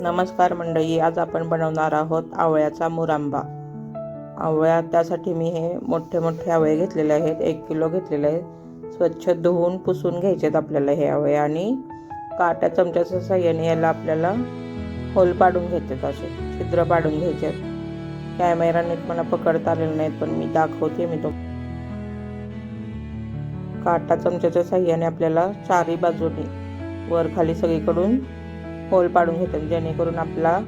नमस्कार मंडळी आज आपण बनवणार आहोत आवळ्याचा मुरांबा. आवळ्या त्यासाठी मी हे मोठे मोठे आवळे घेतलेले आहेत एक किलो घेतलेले आहेत. स्वच्छ धुवून पुसून घ्यायचे आहेत आपल्याला हे आवळे आणि काट्या चमच्याच्या साह्याने याला आपल्याला होल पाडून घ्यायचे असे छिद्र पाडून घ्यायचे आहेत कॅमेरा नीट मला पकडता आलेलं नाहीत पण मी दाखवते मी तो काटा चमच्याच्या साह्याने आपल्याला चारी बाजूने वर खाली सगळीकडून होल पाडून घेतात जेणेकरून आपला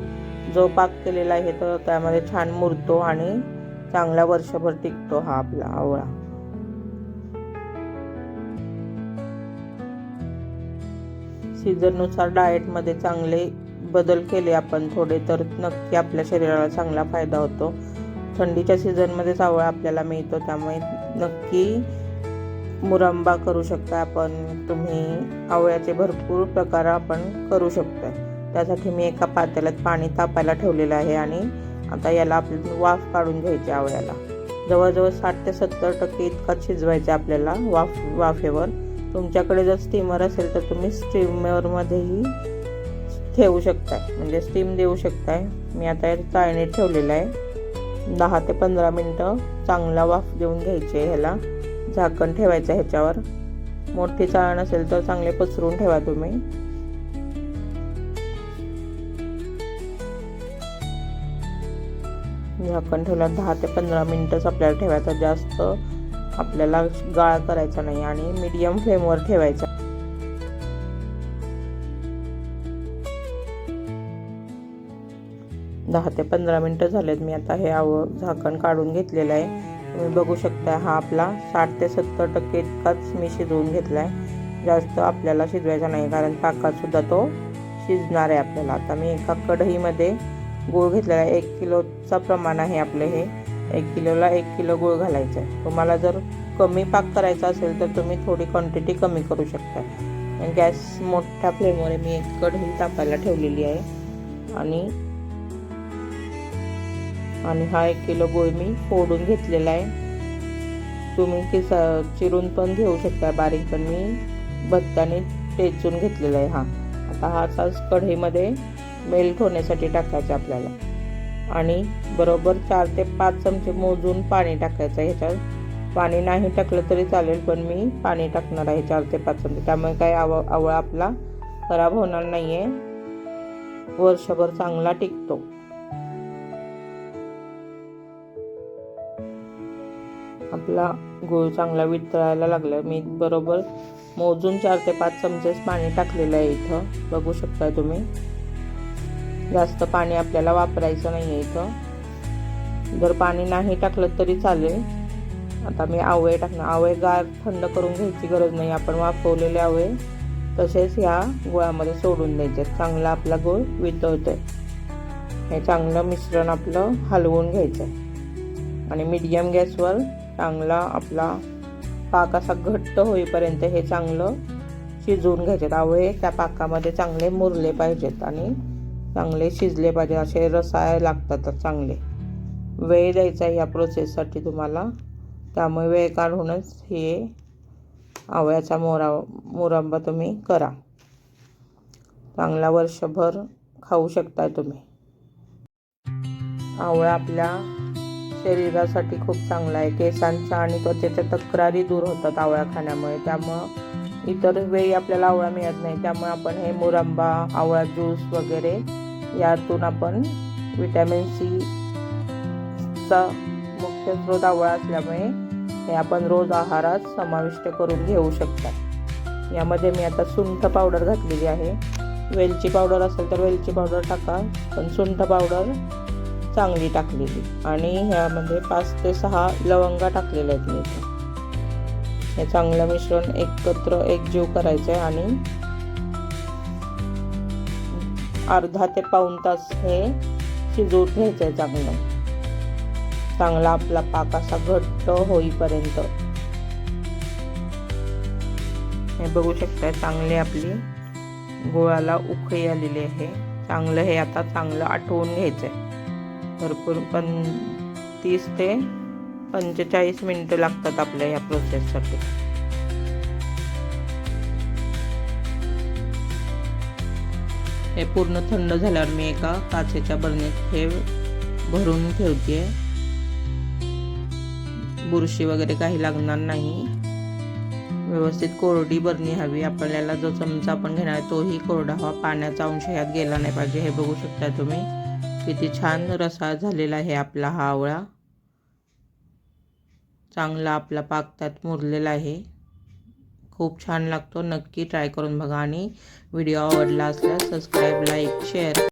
जो पाक केलेला आहे तो त्यामध्ये छान मुरतो आणि चांगला वर्षभर टिकतो हा आपला आवळा. सीझननुसार डाएटमध्ये चांगले बदल केले आपण थोडे तर नक्की आपल्या शरीराला चांगला फायदा होतो. थंडीच्या सीझनमध्येच आवळा आपल्याला मिळतो त्यामुळे नक्की मुरंबा करू शकता आपण. तुम्ही आवळ्याचे भरपूर प्रकार आपण करू शकता त्यासाठी मी एका पातेल्यात पाणी तापायला ठेवलेलं आहे आणि आता याला आपल्याला वाफ काढून घ्यायची आवळ्याला. जवळजवळ साठ ते सत्तर टक्के इतका शिजवायचं आपल्याला वाफ वाफेवर. तुमच्याकडे जर स्टीमर असेल तर तुम्ही स्टीमरमध्येही ठेवू शकताय. म्हणजे स्टीम देऊ शकताय. मी आता या चाळणीत ठेवलेलं आहे. दहा ते पंधरा मिनटं चांगला वाफ देऊन घ्यायचे ह्याला. झाकण ठेवायचं ह्याच्यावर. मोठी चाळण असेल तर चांगले पसरून ठेवा तुम्ही. झाकण ठेवलं दहा ते पंधरा मिनटंच आपल्याला ठेवायचा जास्त. आपल्याला गाळ करायचा नाही आणि मीडियम फ्लेमवर ठेवायचा. दहा ते पंधरा मिनटं झालेत मी आता हे आव झाकण काढून घेतलेलं आहे. तुम्ही बघू शकता हा आपला साठ ते सत्तर टक्के इतकाच मी शिजवून घेतला आहे जास्त आपल्याला शिजवायचा नाही कारण पाकातसुद्धा तो शिजणार आहे आपल्याला. आता मी एका कढईमध्ये गूळ घेतलेला आहे. एक किलोचा प्रमाण आहे आपलं हे. एक किलोला एक किलो गूळ घालायचं आहे. तुम्हाला जर कमी पाक करायचा असेल तर तुम्ही थोडी क्वांटिटी कमी करू शकता गॅस मोठ्या फ्लेमवर मी एक कढई तापायला ठेवलेली आहे. आणि आणि हा एक किलो गोळ मी फोडून घेतलेला आहे. तुम्ही किस चिरून पण घेऊ शकता बारीक पण मी भत्ताने टेचून घेतलेला आहे हा. आता हा सास कढईमध्ये मेल्ट होण्यासाठी टाकायचा आपल्याला. आणि बरोबर चार ते पाच चमचे मोजून पाणी टाकायचं ह्याच्यात पाणी नाही टाकलं तरी चालेल पण मी पाणी टाकणार आहे चार ते पाच चमचे. त्यामुळे काय आव आवळा आपला खराब होणार नाही आहे वर्षभर चांगला टिकतो. आपला गूळ चांगला वितळायला लागला. मी बरोबर मोजून चार ते पाच चमचेच पाणी टाकलेलं आहे इथं. बघू शकताय तुम्ही. जास्त पाणी आपल्याला वापरायचं नाही आहे इथं. जर पाणी नाही टाकलं तरी चालेल. आता मी आवळे टाकणार. आवळे गार थंड करून घ्यायची गरज नाही. आपण वाफवलेले आवळे तसेच ह्या गुळामध्ये सोडून द्यायचे. चांगला आपला गूळ वितळतो आहे हे चांगलं मिश्रण आपलं हलवून घ्यायचं. आहे आणि मीडियम गॅसवर चांगला आपला पाक असा घट्ट होईपर्यंत हे चांगलं शिजवून घ्यायचे. आवळे त्या पाकामध्ये चांगले मुरले पाहिजेत आणि चांगले शिजले पाहिजे असे रसाय लागतात चांगले. वेळ द्यायचा या प्रोसेससाठी तुम्हाला. त्यामुळे वेळ काढूनच हे आवळ्याचा मोरा मोरांबा तुम्ही करा. चांगला वर्षभर खाऊ शकताय तुम्ही. आवळा आपल्या शरीरासाठी खूप चांगला आहे. केसांचा आणि त्वचेच्या तक्रारी दूर होतात आवळा खाण्यामुळे त्यामुळं इतर वेळी आपल्याला आवळा मिळत नाही. त्यामुळे आपण हे मुरंबा आवळा ज्यूस वगैरे यातून आपण विटॅमिन सी चा मुख्य स्रोत आवळा असल्यामुळे हे आपण रोज आहारात समाविष्ट करून घेऊ शकता यामध्ये मी आता सुंठ पावडर घातलेली आहे. वेलची पावडर असेल तर वेलची पावडर टाका पण सुंठ पावडर चांगली टाकलेली. आणि ह्यामध्ये पाच ते सहा लवंगा टाकलेल्या आहेत मी हे चांगलं मिश्रण एकत्र एकजीव करायचं आहे आणि अर्धा ते पाऊण तास हे शिजवून घ्यायचं आहे चांगलं. चांगला आपला पाक असा घट्ट होईपर्यंत. हे बघू शकता चांगले आपली गोळाला उखळी आलेली आहे. चांगलं हे आता चांगलं आठवून घ्यायचं आहे भरपूर पण तीस ते पंचेचाळीस मिनटं लागतात आपल्या ह्या प्रोसेससाठी. हे पूर्ण थंड झाल्यावर मी एका काचेच्या बरणीत हे भरून ठेवते बुरशी वगैरे काही लागणार नाही. व्यवस्थित कोरडी बरणी हवी. आपल्याला जो चमचा आपण घेणार आहे तोही कोरडा हवा. पाण्याचा अंश ह्यात गेला नाही पाहिजे. हे बघू शकता तुम्ही. किती छान रसा झालेला आहे आपला हा आवळा. चांगला आपला पाक त्यात मुरलेला आहे. खूप छान लागतो. नक्की ट्राय करून बघा आणि व्हिडिओ आवडला असल्यास सबस्क्राईब लाईक शेअर